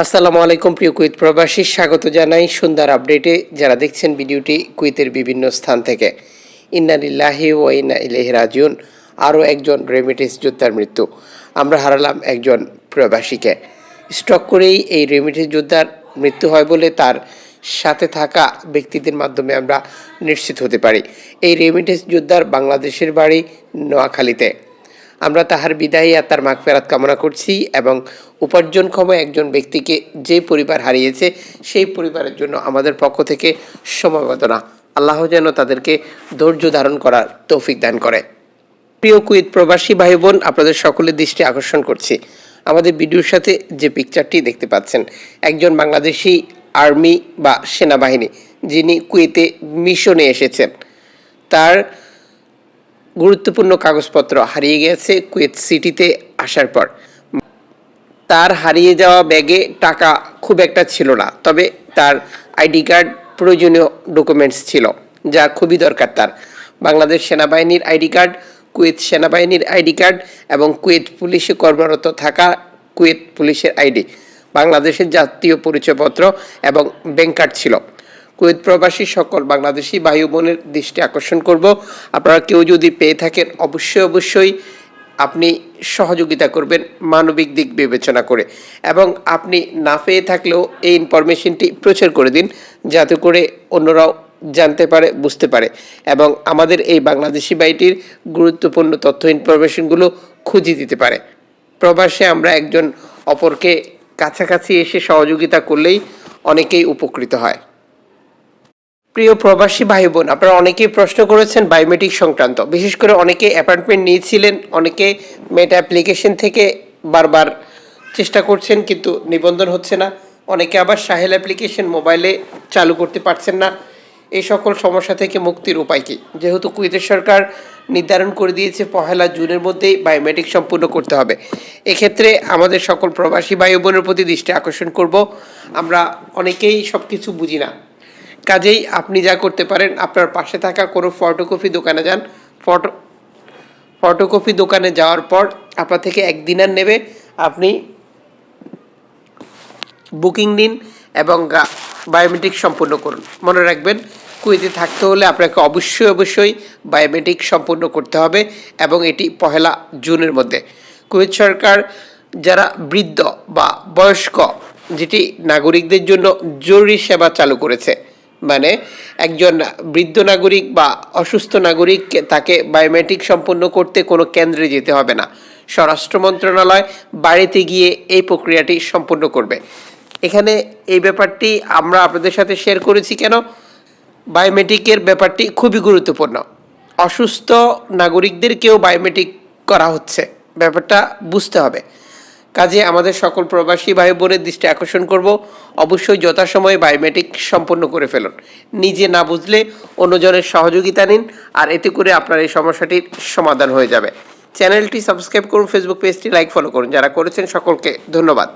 আসসালামু আলাইকুম, প্রিয় কুইত প্রবাসী। স্বাগত জানাই সুন্দর আপডেটে। যারা দেখছেন ভিডিওটি কুইতের বিভিন্ন স্থান থেকে। ইন্নালিল্লাহি ও ইন্না ইলাইহি রাজিউন। আরও একজন রেমিটেন্স যোদ্ধার মৃত্যু। আমরা হারালাম একজন প্রবাসীকে। স্টক করেই এই রেমিটেন্স যোদ্ধার মৃত্যু হয় বলে তার সাথে থাকা ব্যক্তিদের মাধ্যমে আমরা নিশ্চিত হতে পারি। এই রেমিটেন্স যোদ্ধার বাংলাদেশের বাড়ি নোয়াখালীতে। আমরা তাহার বিদায়ী আত্মার মাগ ফেরাত কামনা করছি এবং উপার্জনক্ষম একজন ব্যক্তিকে যে পরিবার হারিয়েছে, সেই পরিবারের জন্য আমাদের পক্ষ থেকে সমবেদনা। আল্লাহ যেন তাদেরকে ধৈর্য ধারণ করার তৌফিক দান করে। প্রিয় কুইত প্রবাসী ভাই বোন আপনাদের সকলের দৃষ্টি আকর্ষণ করছি। আমাদের ভিডিওর সাথে যে পিকচারটি দেখতে পাচ্ছেন, একজন বাংলাদেশি আর্মি বা সেনাবাহিনী যিনি কুয়েতে মিশনে এসেছেন। তার গুরুত্বপূর্ণ কাগজপত্র হারিয়ে গেছে কুয়েত সিটিতে আসার পর। তার হারিয়ে যাওয়া ব্যাগে টাকা খুব একটা ছিল না, তবে তার আইডি কার্ড প্রয়োজনীয় ডকুমেন্টস ছিল, যা খুবই দরকার তার। বাংলাদেশ সেনাবাহিনীর আইডি কার্ড, কুয়েত সেনাবাহিনীর আইডি কার্ড এবং কুয়েত পুলিশে কর্মরত থাকা কুয়েত পুলিশের আইডি, বাংলাদেশের জাতীয় পরিচয়পত্র এবং ব্যাংক কার্ড ছিল। কুয়েত প্রবাসী সকল বাংলাদেশি ভাই বোনের দৃষ্টি আকর্ষণ করব। আপনারা কেউ যদি পেয়ে থাকেন, অবশ্যই অবশ্যই আপনি সহযোগিতা করবেন মানবিক দিক বিবেচনা করে। এবং আপনি না পেয়ে থাকলেও এই ইনফরমেশনটি প্রচার করে দিন, যাতে করে অন্যরাও জানতে পারে, বুঝতে পারে। এবং আমাদের এই বাংলাদেশি বাইটির গুরুত্বপূর্ণ তথ্য, ইনফরমেশনগুলো খুঁজে দিতে পারে। প্রবাসে আমরা একজন অপরকে কাছাকাছি এসে সহযোগিতা করলেই অনেকেই উপকৃত হয়। প্রিয় প্রবাসী ভাই বোন আপনারা অনেকেই প্রশ্ন করেছেন বায়োমেট্রিক সংক্রান্ত। বিশেষ করে অনেকে অ্যাপয়েন্টমেন্ট নিয়েছিলেন, অনেকে মেটা অ্যাপ্লিকেশন থেকে বারবার চেষ্টা করছেন, কিন্তু নিবন্ধন হচ্ছে না। অনেকে আবার সাহেল অ্যাপ্লিকেশন মোবাইলে চালু করতে পারছেন না। এই সকল সমস্যা থেকে মুক্তির উপায় কী? যেহেতু কুয়েতের সরকার নির্ধারণ করে দিয়েছে, পহেলা জুনের মধ্যেই বায়োমেট্রিক সম্পূর্ণ করতে হবে। এক্ষেত্রে আমাদের সকল প্রবাসী ভাই বোনের প্রতি দৃষ্টি আকর্ষণ করব। আমরা অনেকেই সব কিছু বুঝি না। কাজেই আপনি যা করতে পারেন, আপনার পাশে থাকা কোনো ফটোকপি দোকানে যান। ফটো ফটোকপি দোকানে যাওয়ার পর আপনার থেকে একদিনের নেবে। আপনি বুকিং নিন এবং বায়োমেট্রিক সম্পূর্ণ করুন। মনে রাখবেন, কুয়েতে থাকতে হলে আপনাকে অবশ্যই অবশ্যই বায়োমেট্রিক সম্পূর্ণ করতে হবে এবং এটি পহেলা জুনের মধ্যে। কুয়েত সরকার, যারা বৃদ্ধ বা বয়স্ক, যেটি নাগরিকদের জন্য জরুরি সেবা চালু করেছে মানে একজন বৃদ্ধ নাগরিক বা অসুস্থ নাগরিক তাকে বায়োমেট্রিক সম্পন্ন করতে কোনো কেন্দ্রে যেতে হবে না। স্বরাষ্ট্র মন্ত্রণালয় বাড়িতে গিয়ে এই প্রক্রিয়াটি সম্পন্ন করবে। এখানে এই ব্যাপারটি আমরা আপনাদের সাথে শেয়ার করেছি কেন? বায়োমেট্রিকের ব্যাপারটি খুবই গুরুত্বপূর্ণ। অসুস্থ নাগরিকদেরকেও বায়োমেট্রিক করা হচ্ছে। ব্যাপারটা বুঝতে হবে। কাজে আমাদের সকল প্রবাসী ভাই বোনের দৃষ্টি আকর্ষণ করব। অবশ্যই যথাসময়ে বায়োমেট্রিক সম্পন্ন করে ফেলুন। নিজে না বুঝলে অন্যজনের সহযোগিতা নিন আর এতে করে আপনার এই সমস্যাটির সমাধান হয়ে যাবে। চ্যানেলটি সাবস্ক্রাইব করুন ফেসবুক পেজটি লাইক ফলো করুন। যারা করেছেন সকলকে ধন্যবাদ।